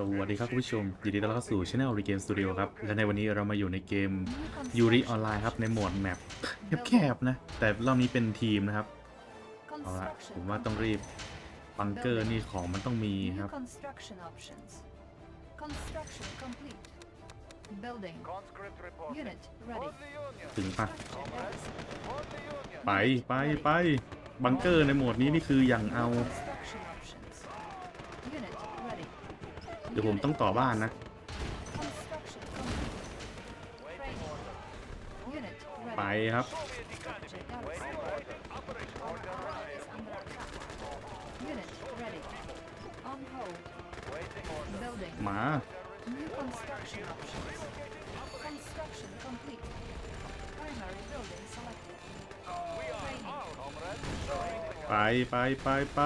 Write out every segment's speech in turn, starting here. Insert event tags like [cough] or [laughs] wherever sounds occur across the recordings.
สวัสดีครับคุณผู้ชมยินดี ต้อนรับเข้าสู่ช anel รีเกมสตูดิโอครับ และในวันนี้เรามาอยู่ในเกมยูริออนไลน์ครับ ในโหมดแมปแคบๆนะ แต่รอบนี้เป็นทีมนะครับเอาละผมว่าต้องรีบบังเกอร์นี่ของมันต้องมีครับถึงปะไปไปไปบังเกอร์ในโหมดนี้นี่คืออย่างเอาเดี๋ยวผมต้องต่อบ้านนะ ไปครับ มา ไปไปไปไป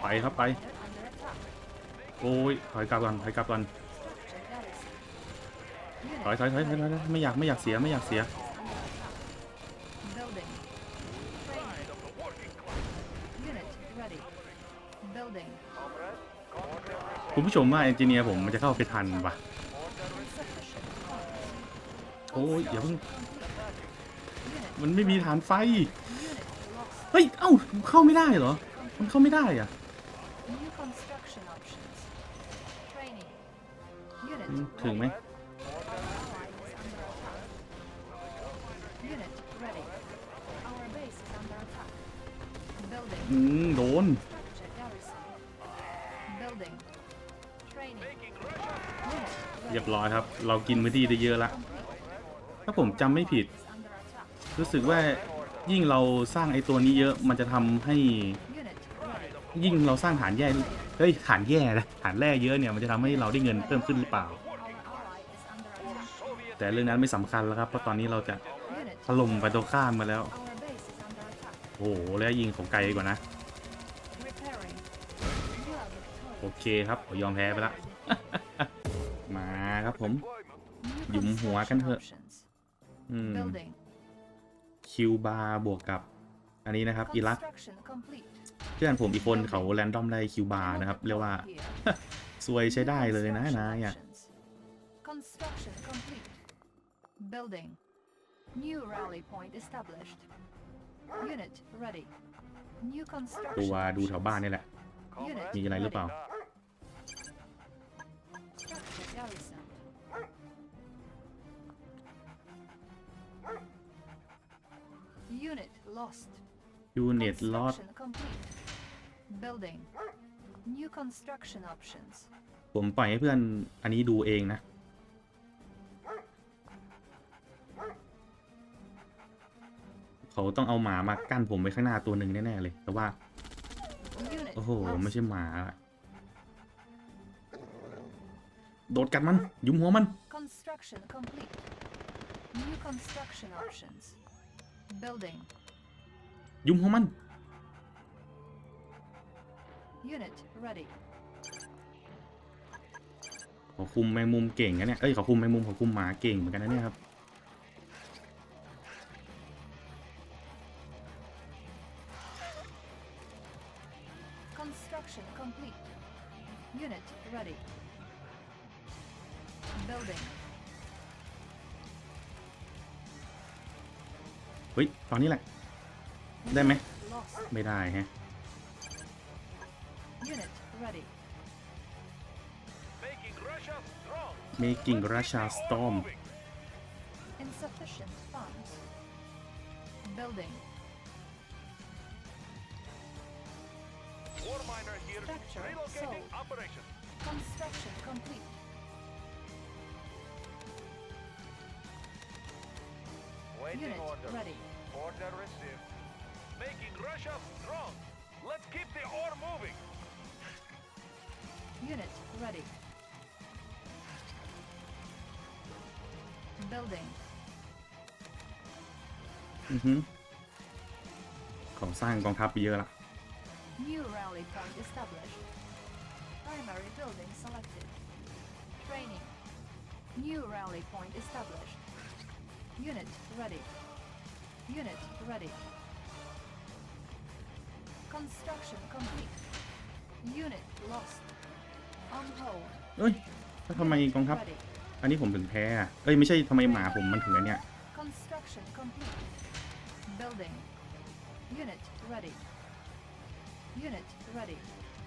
ไปครับไปโอ้ยถอยกลับกันถอยกลับกันถอยถอยถอยถอยถอยไม่อยากไม่อยากเสียไม่อยากเสียคุณผู้ชมว่าเอนจิเนียร์ผมมันจะเข้าไปทันปะโอ้ยอย่าเพิ่งมันไม่มีฐานไฟเฮ้ย เอ้าเข้าไม่ได้เหรอมันเข้าไม่ได้อะถึงไหมอืมโดนเรียบร้อยครับ เรากินมือดีได้เยอะละ ถ้าผมจำไม่ผิด รู้สึกว่ายิ่งเราสร้าง ไอ้ ตัวนี้ เยอะมันจะทำใหยิ่งเราสร้างฐานแย่ เฮ้ย ฐานแย่นะฐานแร่เยอะเนี่ย มันจะทำให้เราได้เงินเพิ่มขึ้นหรือเปล่า แต่เรื่องนั้นไม่สำคัญแล้วครับ เพราะตอนนี้เราจะถล่มไปตัวข้ามมาแล้ว โอ้โห แล้วยิงของไกลกว่านะ โอเคครับ ยอมแพ้ไปละ มาครับผมหยุมหัวกันเถอะ คิวบาบวกกับ อันนี้นะครับอิรักพื่อนผมอีกคนเขาแรนดอม ได้คิวบาร์นะครับเรียกว่าสวยใช้ได้เลยนะนาเนียตัวดูแถวบ้านนี่แหละ มีอะไรหรือเปล่าย Unit lost. Unit lost. Building. New construction options. ผมปล่อยให้เพื่อนอันนี้ดูเองนะ เขาต้องเอาหมามากั้นผมไว้ข้างหน้าตัวหนึ่งแน่ๆเลย แต่ว่า โอ้โห ไม่ใช่หมา โดดกัดมัน ยุมหัวมันยุมหัวมัน Unit ready. เขาคุมแมงมุมเก่งนะเนี่ย เอ้ยเขาคุมแมงมุมเขาคุมหมาเก่งเหมือนกันนะเนี่ยครับเฮ้ย ตอนนี้แหละ ได้ไหมไม่ได้ฮะ Unit ready. Making Russia strong. Making Russia storm. Insufficient funds. Building. War miner here. Structure Relocating sold. operation. Construction complete. Waiting Unit order. ready. Order received. Making Russia strong. Let's keep the ore moving. Unit ready. Building. อือฮึของสร้างกองทัพไปเยอะละ mm-hmm. New rally point established. Primary building selected. Training. New rally point established. Unit ready. Unit ready. Construction complete. Unit lost. เอ้ยทำไมกองทัพอันนี้ผมถึงแพ้เอ้ยไม่ใช่ทำไมหมาผมมันถึงแล้เนี่ย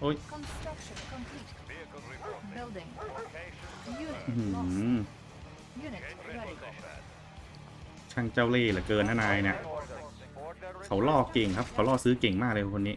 โอ้ยช่างเจ้าเล่ห์เหลือเกินนะนายเนี่ยเขาล่อเก่งครับเขาล่อซื้อเก่งมากเลยคนนี้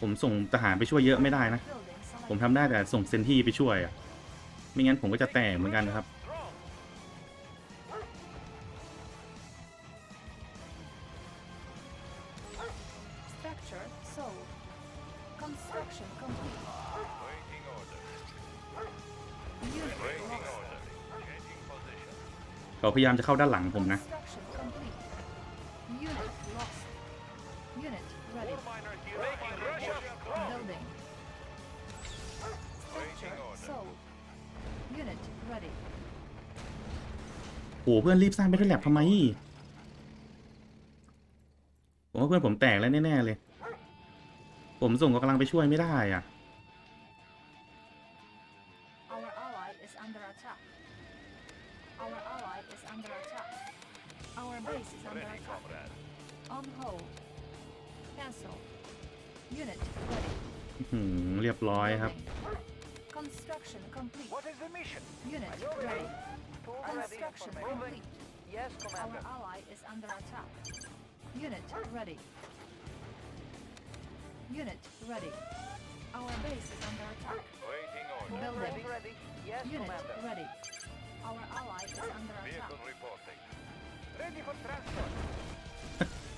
ผมส่งทหารไปช่วยเยอะไม่ได้นะ ผมทำได้แต่ส่งเซนที่ไปช่วยอะไม่งั้นผมก็จะแตกเหมือนกันนะครับ เขาพยายามจะเข้าด้านหลังผมนะโอ้เพื่อนรีบสร้างไปที่แลบทำไม ผมว่าเพื่อนผมแตกแล้วแน่ๆเลย ผมส่งกำลังไปช่วยไม่ได้อ่ะเ Cancel. Unit ready. อื้อหือเรียบร้อยครับ hmm, Building. Construction complete. What is the mission? Unit Are you ready? ready. Tools ready Construction for moving. complete. Yes, Our Commander. ally is under attack. Unit ready. Unit ready. Our base is under attack. Waiting order. Tools Building. ready. Yes, Unit Commander. ready. Our ally is under attack. Vehicle reporting. Ready for transfer. [laughs]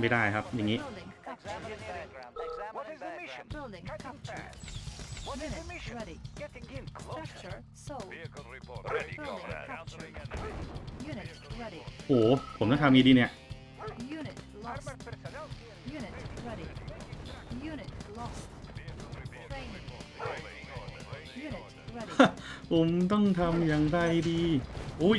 ไม่ได้ครับอย่างนี้โอ้โหผมต้องทำงีดีเนี่ยผมต้องทำอย่างไรดีอุ้ย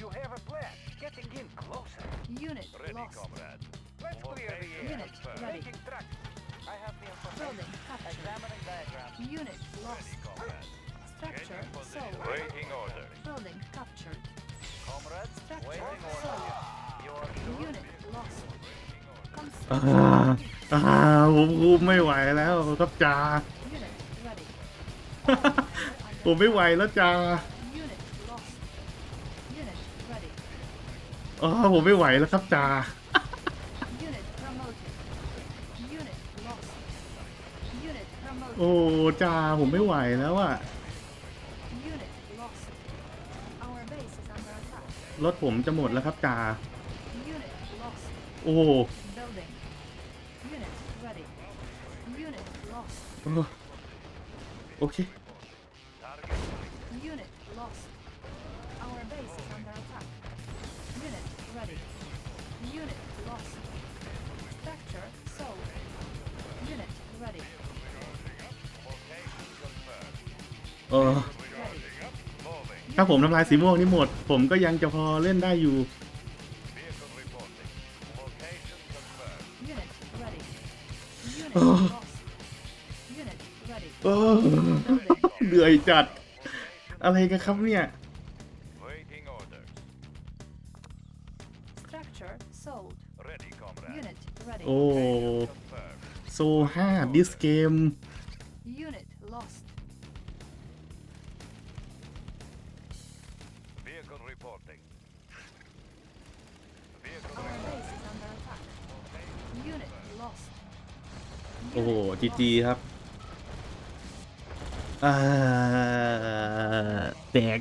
you have a plan. Getting in closer. Unit ready, lost. comrade. Let's Over clear the air. Unit first. ready. Making t r a c k I have the information. Building captured. Examining diagram. Unit lost. Ready, comrade. Structure sold. Waiting order. Building captured. Comrades, t r u c t u r e waiting order. You are sure? Unit lost. อ่าอ่าผมคไม่ไหวแล้วครับจ่า u n i ผมไม่ไหวแล้วจ่าอ๋อผมไม่ไหวแล้วครับจ่าโอ้จ่าผมไม่ไหวแล้วอะรถผมจะหมดแล้วครับจ่าโอ้โอเค r ออถ้าผมทำลายสีม่วงนี่หมด ผมก็ยังจะพอเล่นได้อยู่เหนื่อยจัด อะไรกันครับเนี่ยโอ้โซห้าดิสเกมโอ้โหจีจีครับอ่าแตก